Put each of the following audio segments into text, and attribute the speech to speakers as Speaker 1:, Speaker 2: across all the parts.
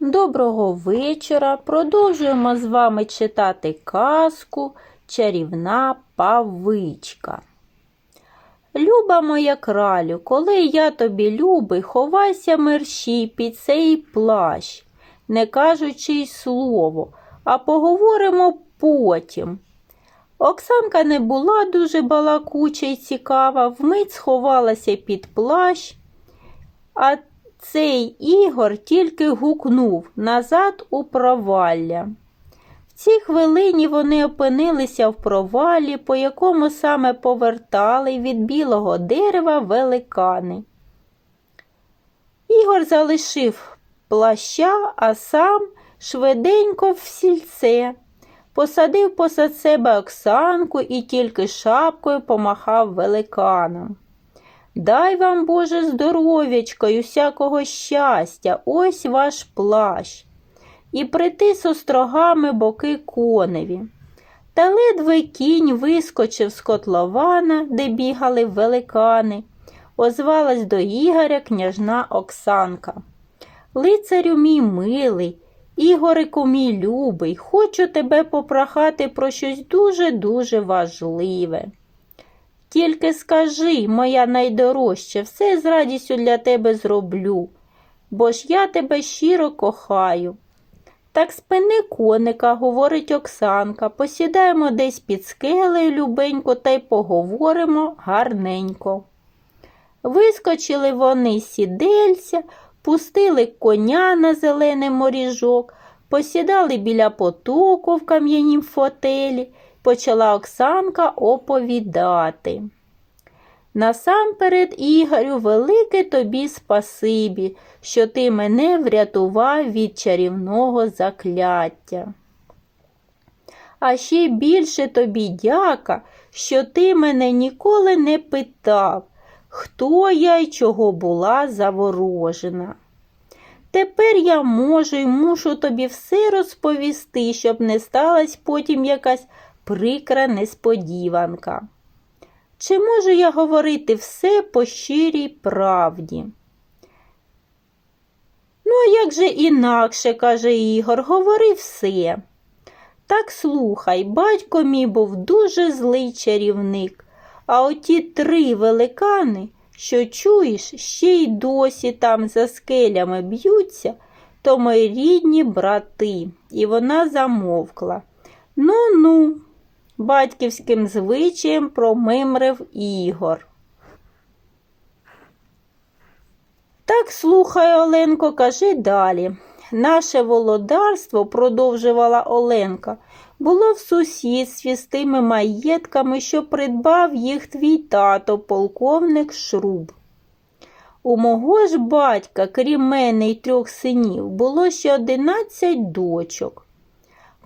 Speaker 1: Доброго вечора. Продовжуємо з вами читати казку Чарівна павичка. Люба моя кралю, коли я тобі любий, ховайся мерщій під цей плащ, не кажучи й слово, а поговоримо потім. Оксанка не була дуже балакуча й цікава, вмить сховалася під плащ, а цей Ігор тільки гукнув назад у провалля. В цій хвилині вони опинилися в провалі, по якому саме повертали від білого дерева великани. Ігор залишив плаща, а сам швиденько в сільце. Посадив посад себе Оксанку і тільки шапкою помахав великанам. Дай вам, Боже, здоров'ячка й усякого щастя, ось ваш плащ. І притис острогами боки коневі. Та ледве кінь вискочив з котлована, де бігали великани, озвалась до Ігоря княжна Оксанка. Лицарю мій милий, Ігорику мій любий, хочу тебе попрохати про щось дуже-дуже важливе. Тільки скажи, моя найдорожча, все з радістю для тебе зроблю, бо ж я тебе щиро кохаю. Так спини коника, говорить Оксанка, посідаємо десь під скелею любенько та й поговоримо гарненько. Вискочили вони сідельця, пустили коня на зелений моріжок, посідали біля потоку в кам'янім фотелі почала Оксанка оповідати. Насамперед, Ігорю, велике тобі спасибі, що ти мене врятував від чарівного закляття. А ще більше тобі дяка, що ти мене ніколи не питав, хто я й чого була заворожена. Тепер я можу й мушу тобі все розповісти, щоб не сталася потім якась прикра несподіванка. Чи можу я говорити все по щирій правді? Ну, а як же інакше, каже Ігор, говори все. Так слухай, батько мій був дуже злий чарівник, а оті три великани, що чуєш, ще й досі там за скелями б'ються, то мої рідні брати, і вона замовкла. Ну ну, батьківським звичаєм промимрив Ігор. Так, слухай, Оленко, кажи далі. Наше володарство, продовжувала Оленка, було в сусідстві з тими маєтками, що придбав їх твій тато, полковник Шруб. У мого ж батька, крім мене й трьох синів, було ще одинадцять дочок.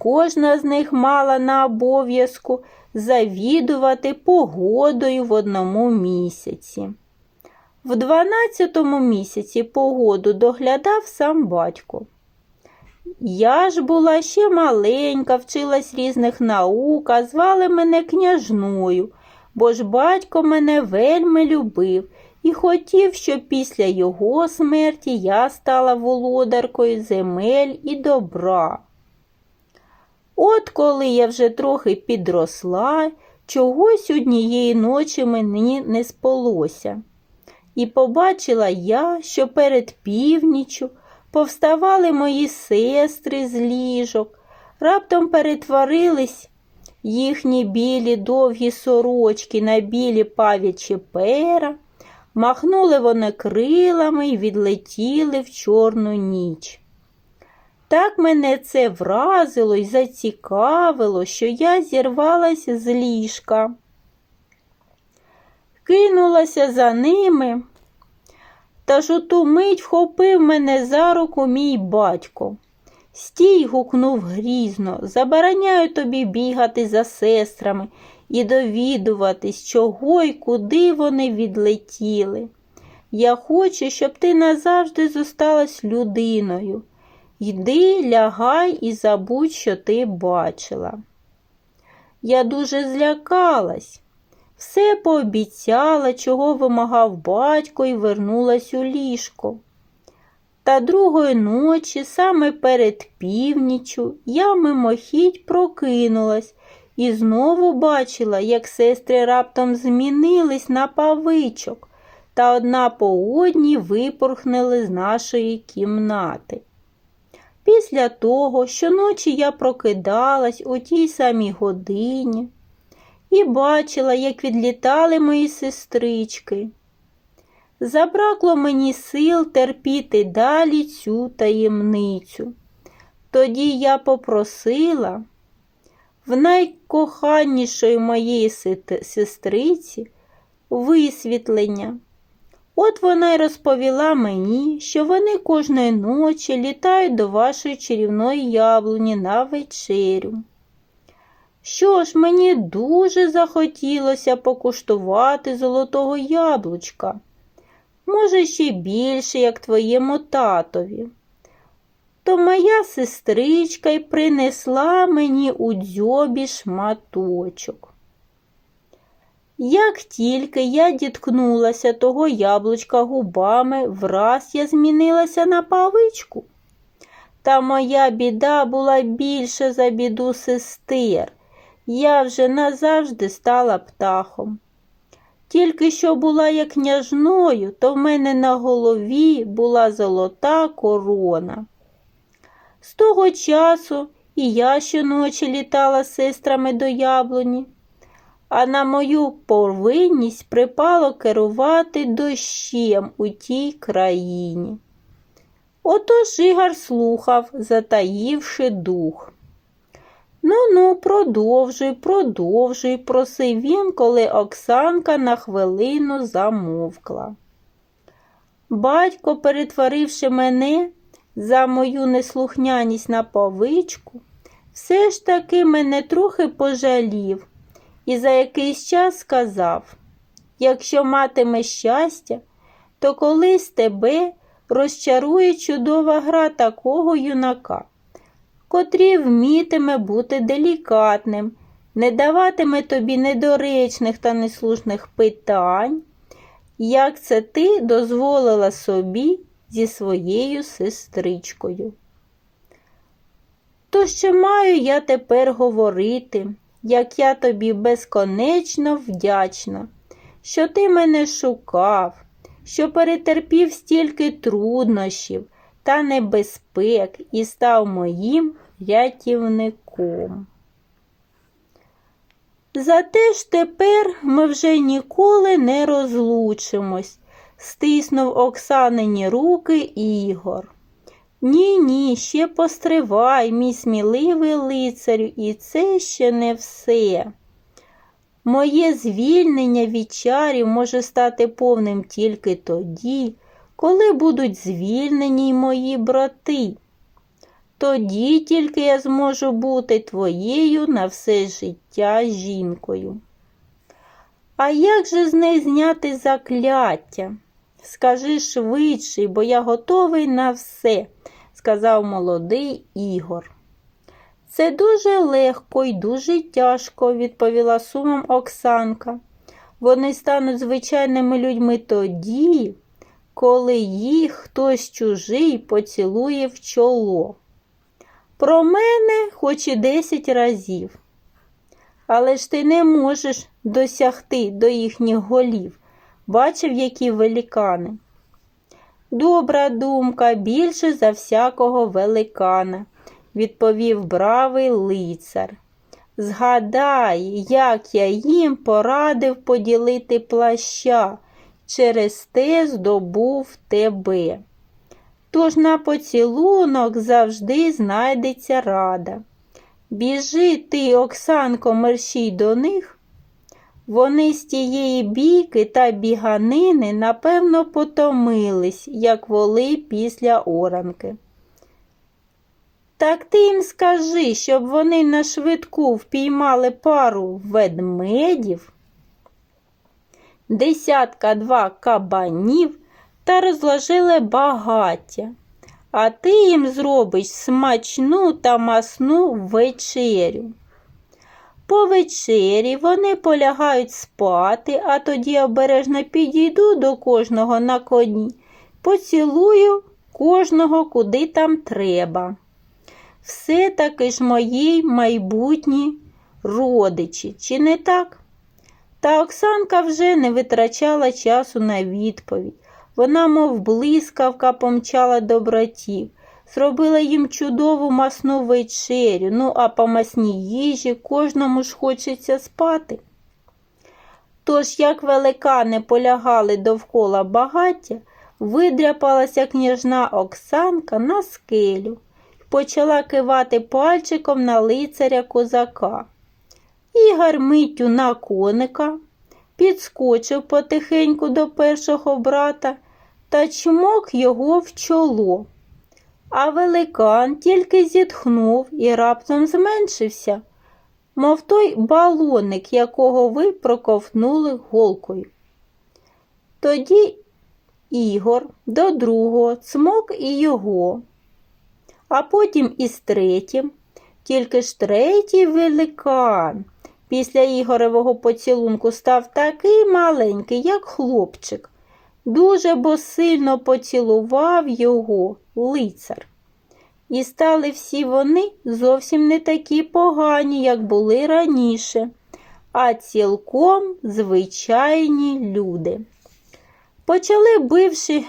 Speaker 1: Кожна з них мала на обов'язку завідувати погодою в одному місяці. В дванадцятому місяці погоду доглядав сам батько. Я ж була ще маленька, вчилась різних наук, а звали мене княжною, бо ж батько мене вельми любив і хотів, щоб після його смерті я стала володаркою земель і добра. От коли я вже трохи підросла, чогось однієї ночі мені не спалося. І побачила я, що перед північю повставали мої сестри з ліжок, раптом перетворились їхні білі довгі сорочки на білі павічі пера, махнули вони крилами і відлетіли в чорну ніч. Так мене це вразило і зацікавило, що я зірвалася з ліжка, кинулася за ними, та ж у ту мить вхопив мене за руку мій батько. Стій, гукнув грізно, забороняю тобі бігати за сестрами і довідуватись, чого й куди вони відлетіли. Я хочу, щоб ти назавжди зосталась людиною. Йди, лягай і забудь, що ти бачила. Я дуже злякалась, все пообіцяла, чого вимагав батько, і вернулась у ліжко. Та другої ночі, саме перед північю, я мимохідь прокинулась і знову бачила, як сестри раптом змінились на павичок, та одна по одній випорхнули з нашої кімнати. Після того, щоночі я прокидалась у тій самій годині і бачила, як відлітали мої сестрички. Забракло мені сил терпіти далі цю таємницю. Тоді я попросила в найкоханнішої моєї сестриці висвітлення. От вона й розповіла мені, що вони кожної ночі літають до вашої чарівної яблуні на вечерю. Що ж, мені дуже захотілося покуштувати золотого яблучка. Може, ще більше, як твоєму татові. То моя сестричка й принесла мені у дзьобі шматочок. Як тільки я діткнулася того яблучка губами, враз я змінилася на павичку. Та моя біда була більше за біду сестер. Я вже назавжди стала птахом. Тільки що була як княжною, то в мене на голові була золота корона. З того часу і я щоночі літала сестрами до яблуні, а на мою повинність припало керувати дощем у тій країні. Отож Ігор слухав, затаївши дух. Ну ну, продовжуй, продовжуй, просив він, коли Оксанка на хвилину замовкла. Батько, перетворивши мене за мою неслухняність на павичку, все ж таки мене трохи пожалів і за якийсь час сказав якщо матимеш щастя, то колись тебе розчарує чудова гра такого юнака котрий вмітиме бути делікатним, не даватиме тобі недоречних та неслушних питань, як це ти дозволила собі зі своєю сестричкою. То що маю я тепер говорити, як я тобі безконечно вдячна, що ти мене шукав, що перетерпів стільки труднощів та небезпек і став моїм рятівником. Зате ж тепер ми вже ніколи не розлучимось, стиснув Оксанині руки Ігор. Ні, ні, ще постривай, мій сміливий лицарю, і це ще не все. Моє звільнення від чарів може стати повним тільки тоді, коли будуть звільнені й мої брати. Тоді тільки я зможу бути твоєю на все життя жінкою. А як же з неї зняти закляття? Скажи швидше, бо я готовий на все, сказав молодий Ігор. Це дуже легко і дуже тяжко, відповіла сумом Оксанка. Вони стануть звичайними людьми тоді, коли їх хтось чужий поцілує в чоло. Про мене хоч і десять разів. Але ж ти не можеш досягти до їхніх голів. Бачив, які великани. Добра думка більше за всякого великана, відповів бравий лицар. Згадай, як я їм порадив поділити плаща, через те здобув тебе. Тож на поцілунок завжди знайдеться рада. Біжи ти, Оксанко, мерщій до них. Вони з тієї бійки та біганини, напевно, потомились, як воли після оранки. Так ти їм скажи, щоб вони на швидку впіймали пару ведмедів, десятка два кабанів та розложили багаття, а ти їм зробиш смачну та масну вечерю. По вечері вони полягають спати, а тоді обережно підійду до кожного на коні, поцілую кожного куди там треба. Все таки ж мої майбутні родичі, чи не так? Та Оксанка вже не витрачала часу на відповідь. Вона, мов блискавка, помчала до братів, зробила їм чудову масну вечерю, ну а по масній їжі кожному ж хочеться спати. Тож, як великани полягали довкола багаття, видряпалася княжна Оксанка на скелю і почала кивати пальчиком на лицаря козака. Ігор миттю на коника, підскочив потихеньку до першого брата та чмок його в чоло. А великан тільки зітхнув і раптом зменшився, мов той балоник, якого ви проковтнули голкою. Тоді Ігор до другого цмок і його, а потім із третім, тільки ж третій великан після Ігоревого поцілунку став такий маленький, як хлопчик. Дуже бо сильно поцілував його лицар. І стали всі вони зовсім не такі погані, як були раніше, а цілком звичайні люди. Почали бивші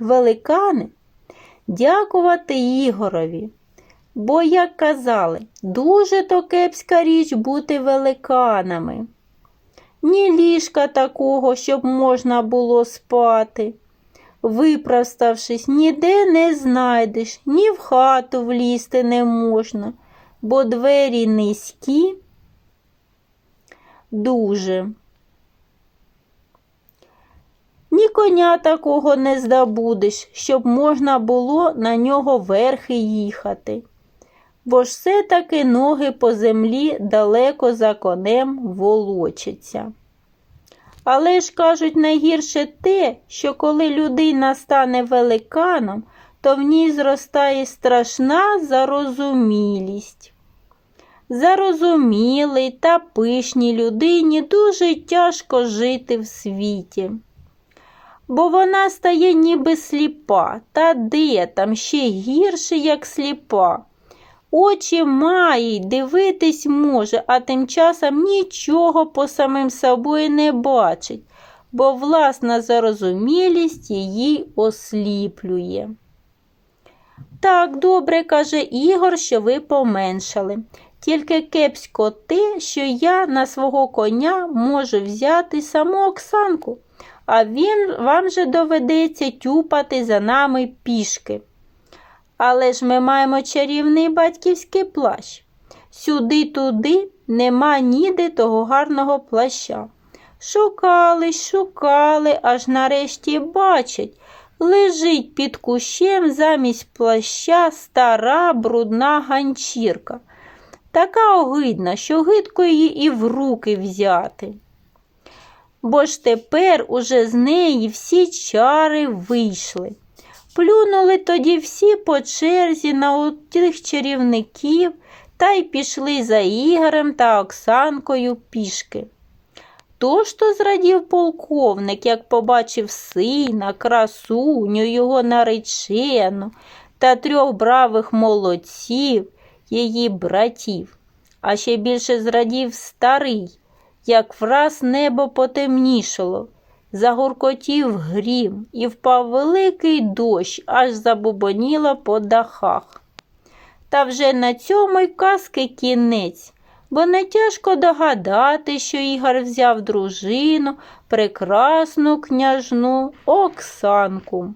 Speaker 1: великани дякувати Ігорові, бо, як казали, дуже то кепська річ бути великанами. Ні ліжка такого, щоб можна було спати. Випроставшись, ніде не знайдеш, ні в хату влізти не можна, бо двері низькі дуже. Ні коня такого не здобудеш, щоб можна було на нього верхи їхати. Бо ж все-таки ноги по землі далеко за конем волочаться. Але ж кажуть, найгірше те, що коли людина стане великаном, то в ній зростає страшна зарозумілість. Зарозумілій та пишній людині дуже тяжко жити в світі. Бо вона стає ніби сліпа, та де там ще гірше, як сліпа. Очі має дивитись може, а тим часом нічого по самим собою не бачить, бо власна зарозумілість її осліплює. Так, добре, каже Ігор, що ви поменшали. Тільки кепсько те, що я на свого коня можу взяти саму Оксанку, а він вам же доведеться тюпати за нами пішки. Але ж ми маємо чарівний батьківський плащ. Сюди-туди нема ніде того гарного плаща. Шукали, шукали, аж нарешті бачать, лежить під кущем замість плаща стара брудна ганчірка. Така огидна, що гидко її і в руки взяти. Бо ж тепер уже з неї всі чари вийшли. Плюнули тоді всі по черзі на тих чарівників та й пішли за Ігорем та Оксанкою пішки. Тож то зрадів полковник, як побачив сина, красуню, його наречену та трьох бравих молодців, її братів, а ще більше зрадів старий, як враз небо потемнішало. Загуркотів грім і впав великий дощ, аж забубоніло по дахах. Та вже на цьому й казки кінець, бо не тяжко догадати, що Ігор взяв дружину, прекрасну княжну Оксанку.